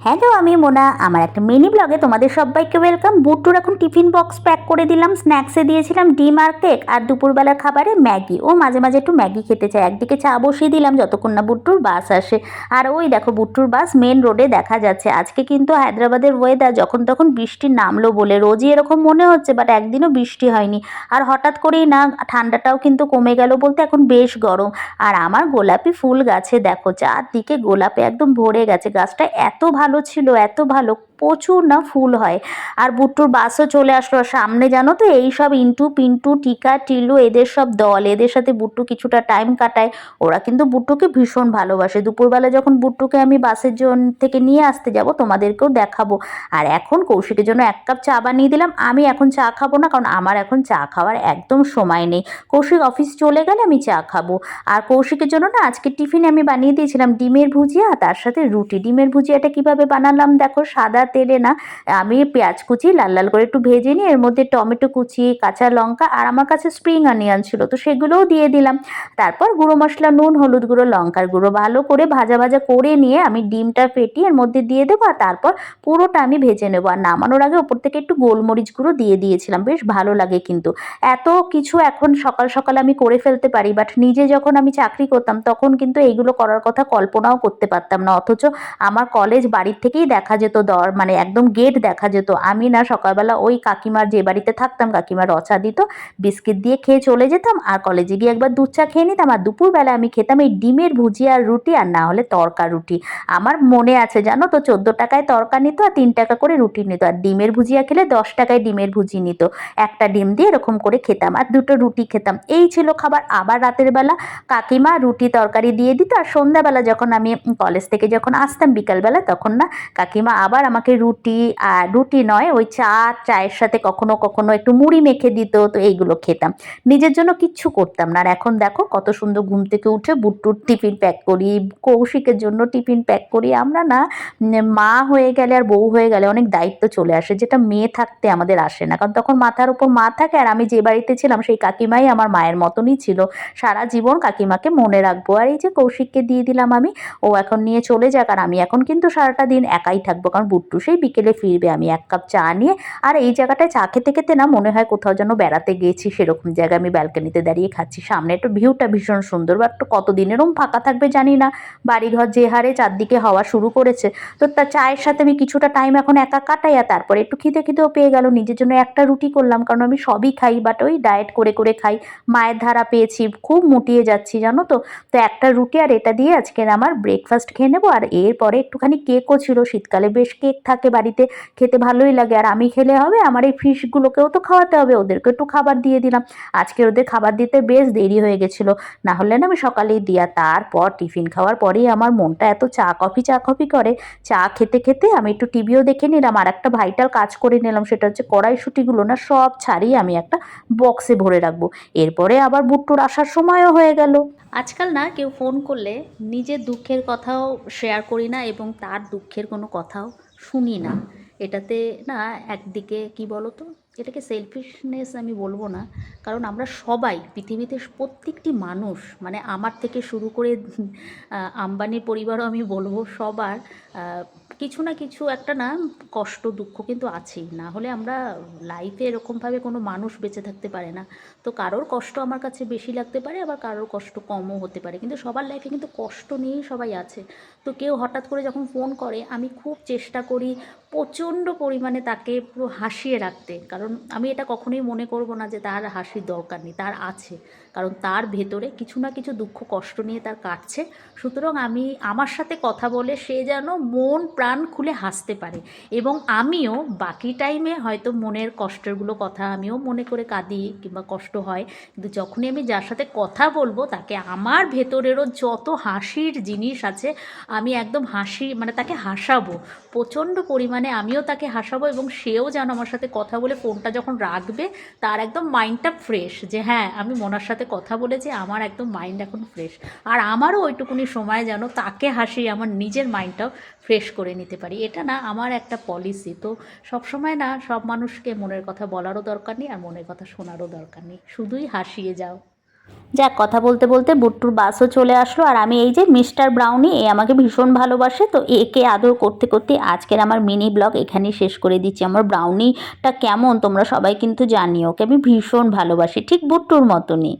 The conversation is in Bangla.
হ্যালো আমি মোনা। আমার একটা মিনি ব্লগে তোমাদের সবাইকে ওয়েলকাম বুট্টুর এখন টিফিন বক্স প্যাক করে দিলাম। স্ন্যাক্সে দিয়েছিলাম ডিম আর কেক আর দুপুরবেলার খাবারে ম্যাগি। ও মাঝে মাঝে একটু ম্যাগি খেতে চায়। একদিকে চা বসিয়ে দিলাম, যতক্ষণ না বুট্টুর বাস আসে। আর ওই দেখো, বুট্টুর বাস মেন রোডে দেখা যাচ্ছে। আজকে কিন্তু হায়দ্রাবাদের ওয়েদার যখন তখন বৃষ্টি নামলো বলে। রোজই এরকম মনে হচ্ছে বাট একদিনও বৃষ্টি হয়নি। আর হঠাৎ করেই না, ঠান্ডাটাও কিন্তু কমে গেল বলতে এখন বেশ গরম। আর আমার গোলাপি ফুল গাছে দেখো, চারদিকে গোলাপে একদম ভরে গেছে। গাছটা এত ভালো ছিল এত ভালো প্রচুর না ফুল হয়। আর বুট্টুর বাসও চলে আসলো সামনে, জানো তো? এই সব ইন্টু, পিন্টু, টিকা, টিলু, এদের সব দল। এদের সাথে বুট্টু কিছুটা টাইম কাটায়। ওরা কিন্তু বুট্টুকে ভীষণ ভালোবাসে। দুপুরবেলা যখন বুট্টুকে আমি বাসের জন থেকে নিয়ে আসতে যাব, তোমাদেরকেও দেখাবো। আর এখন কৌশিকের জন্য এক কাপ চা বানিয়ে দিলাম। আমি এখন চা খাব না, কারণ আমার এখন চা খাওয়ার একদম সময় নেই। কৌশিক অফিস চলে গেলে আমি চা খাব। আর কৌশিকের জন্য না আজকে টিফিনে আমি বানিয়ে দিয়েছিলাম ডিমের ভুজিয়া তার সাথে রুটি। ডিমের ভুজিয়াটা কীভাবে বানালাম দেখো? সাদা তেলে না, আমি পেঁয়াজ কুচি লাল লাল করে একটু ভেজে নিই এর মধ্যে টমেটো কুচি, কাঁচা লঙ্কা আর আমার কাছে স্প্রিং অনিয়ন ছিল, তো সেগুলোও দিয়ে দিলাম। তারপর গুঁড়ো মশলা, নুন, হলুদ গুঁড়ো, লঙ্কার গুঁড়ো ভালো করে ভাজা ভাজা করে নিয়ে আমি ডিমটা ফেটিয়ে এর মধ্যে দিয়ে দেবো আর তারপর পুরোটা আমি ভেজে নেব। আর নামানোর আগে ওপর থেকে একটু গোলমরিচ গুঁড়ো দিয়ে দিয়েছিলাম, বেশ ভালো লাগে কিন্তু। এত কিছু এখন সকাল সকাল আমি করে ফেলতে পারি বাট নিজে যখন আমি চাকরি করতাম তখন কিন্তু এইগুলো করার কথা কল্পনাও করতে পারতাম না, অথচ আমার কলেজ বাড়ির থেকেই দেখা যেত দর মানে একদম গেট দেখা যেত। আমি না সকালবেলা ওই কাকিমার যে বাড়িতে থাকতাম কাকিমার রচা দিত, বিস্কিট দিয়ে খেয়ে চলে যেতাম আর কলেজে গিয়ে একবার দুধ চা খেয়ে নিতাম আর দুপুরবেলা আমি খেতাম এই ডিমের ভুজিয়া আর রুটি আর না হলে তরকা রুটি। আমার মনে আছে জানো তো, চোদ্দ টাকায় তরকা নিত আর তিন টাকা করে রুটি নিত আর ডিমের ভুজিয়া খেলে দশ টাকায় ডিমের ভুজি নিত। একটা ডিম দিয়ে এরকম করে খেতাম আর দুটো রুটি খেতাম। এই ছিল খাবার। আবার রাতের বেলা কাকিমা রুটি তরকারি দিয়ে দিত আর সন্ধ্যাবেলা যখন আমি কলেজ থেকে যখন আসতাম, বিকালবেলা তখন না কাকিমা আবার আমাকে রুটি, আর রুটি নয়, ওই চা, চায়ের সাথে কখনো কখনো একটু মুড়ি মেখে দিত, তো এইগুলো খেতাম। নিজের জন্য কিচ্ছু করতাম না, আর এখন দেখো কত সুন্দর ঘুম থেকে উঠে বুট্টুর টিফিন প্যাক করি, কৌশিকের জন্য টিফিন প্যাক করি। আমরা না মা হয়ে গেলে আর বউ হয়ে গেলে অনেক দায়িত্ব চলে আসে, যেটা মেয়ে থাকতে আমাদের আসে না। কারণ তখন মাথার উপর মা থাকে, আর আমি যে বাড়িতে ছিলাম, সেই কাকিমাই আমার মায়ের মতনই ছিল। সারা জীবন কাকিমাকে মনে রাখব। আর এই যে কৌশিককে দিয়ে দিলাম আমি, ও এখন নিয়ে চলে যাক, আর আমি এখন কিন্তু সারাটা দিন একাই থাকব, কারণ বুট্টু সেই বিকেলে ফিরবে। আমি এক কাপ চা নিয়ে আর এই জায়গাটায় চা খেতে খেতে না মনে হয় কোথাও যেন বেড়াতে গেছি, সেরকম জায়গায় আমি ব্যালকনিতে দাঁড়িয়ে খাচ্ছি। সামনে একটু ভিউটা ভীষণ সুন্দর বা একটু কতদিন এরম ফাঁকা থাকবে জানি না। বাড়িঘর যে হারে চারদিকে হওয়া শুরু করেছে, তো তা চায়ের সাথে আমি কিছুটা টাইম এখন একা কাটাই আর তারপরে একটু খিদে খিদেও পেয়ে গেল। নিজের জন্য একটা রুটি করলাম, কারণ আমি সবই খাই বাট ওই ডায়েট করে করে খাই। মায়ের ধারা পেয়েছি, খুব মুটিয়ে যাচ্ছি, জানো তো? তো একটা রুটি আর এটা দিয়ে আজকে আমার ব্রেকফাস্ট খেয়ে নেব। আর এরপরে একটুখানি কেকও ছিল, শীতকালে বেশ কেক থাকে বাড়িতে, খেতে ভালোই লাগে। আর আমি খেলে হবে, আমার এই ফিশগুলোকেও তো খাওয়াতে হবে ওদেরকে একটু খাবার দিয়ে দিলাম। আজকে ওদের খাবার দিতে বেশ দেরি হয়ে গেছিল। না হলে না আমি সকালেই দিয়া, তারপর টিফিন খাওয়ার পরেই আমার মনটা এত চা কফি চা কফি করে, চা খেতে খেতে আমি একটু টিভিও দেখে নিলাম, আর একটা ভাইটাল কাজ করে নিলাম, সেটা হচ্ছে কড়াইশুটিগুলো না সব ছাড়িয়ে আমি একটা বক্সে ভরে রাখব। এরপরে আবার বুট্টুর আসার সময়ও হয়ে গেল। আজকাল না কেউ ফোন করলে নিজের দুঃখের কথাও শেয়ার করি না, এবং তার দুঃখের কোনো কথাও শুনি না। এটাতে না একদিকে কি বলো তো এটাকে সেলফিশনেস আমি বলব না। কারণ আমরা সবাই, পৃথিবীতে প্রত্যেকটি মানুষ মানে আমার থেকে শুরু করে আম্বানির পরিবারও আমি বলব, সবার কিছু না কিছু একটা না কষ্ট, দুঃখ কিন্তু আছেই। না হলে আমরা লাইফে এরকমভাবে কোনো মানুষ বেঁচে থাকতে পারে না। তো কারোর কষ্ট আমার কাছে বেশি লাগতে পারে, আবার কারোর কষ্ট কমও হতে পারে। কিন্তু সবার লাইফে কিন্তু কষ্ট নিয়েই সবাই আছে। তো কেউ হঠাৎ করে যখন ফোন করে, আমি খুব চেষ্টা করি প্রচণ্ড পরিমাণে তাকে পুরো হাসিয়ে রাখতে। কারণ আমি এটা কখনোই মনে করব না যে তার হাসির দরকার নেই, তার আছে। কারণ তার ভেতরে কিছু না কিছু দুঃখ, কষ্ট নিয়ে তার কাটছে। সুতরাং আমি আমার সাথে কথা বলে সে যেন মন, প্রাণ খুলে হাসতে পারে। এবং আমিও বাকি টাইমে হয়তো মনের কষ্টেরগুলো কথা আমিও মনে করে কাঁদি কিংবা কষ্ট হয়। কিন্তু যখনই আমি যার সাথে কথা বলব, তাকে আমার ভেতরেরও যত হাসির জিনিস আছে, আমি একদম হাসি মানে তাকে হাসাবো। প্রচণ্ড পরিমাণে আমিও তাকে হাসাবো এবং সেও যেন আমার সাথে কথা বলে ফোনটা যখন রাখবে, তার একদম মাইন্ডটা ফ্রেশ যে হ্যাঁ আমি মনার সাথে কথা বলেছি, আমার একদম মাইন্ড এখন ফ্রেশ। আর আমারও ওইটুকুনি সময় যেন তাকে হাসিয়ে আমার নিজের মাইন্ডটাও ফ্রেশ করে নিতে পারি। এটা না আমার একটা পলিসি। তো সবসময় না সব মানুষকে মনের কথা বলারও দরকার নেই আর মনের কথা শোনারও দরকার নেই। শুধুই হাসিয়ে যাও। যাক, কথা বলতে বলতে বুট্টুর বাসও চলে আসলো আর আমি এই যে মিস্টার ব্রাউনি, এ আমাকে ভীষণ ভালোবাসে, তো একে আদর করতে করতে আজকের আমার মিনি ব্লগ এখানেই শেষ করে দিচ্ছি। আমার ব্রাউনিটা কেমন তোমরা সবাই কিন্তু জানিও, ওকে আমি ভীষণ ভালোবাসি, ঠিক বুট্টুর মতনই।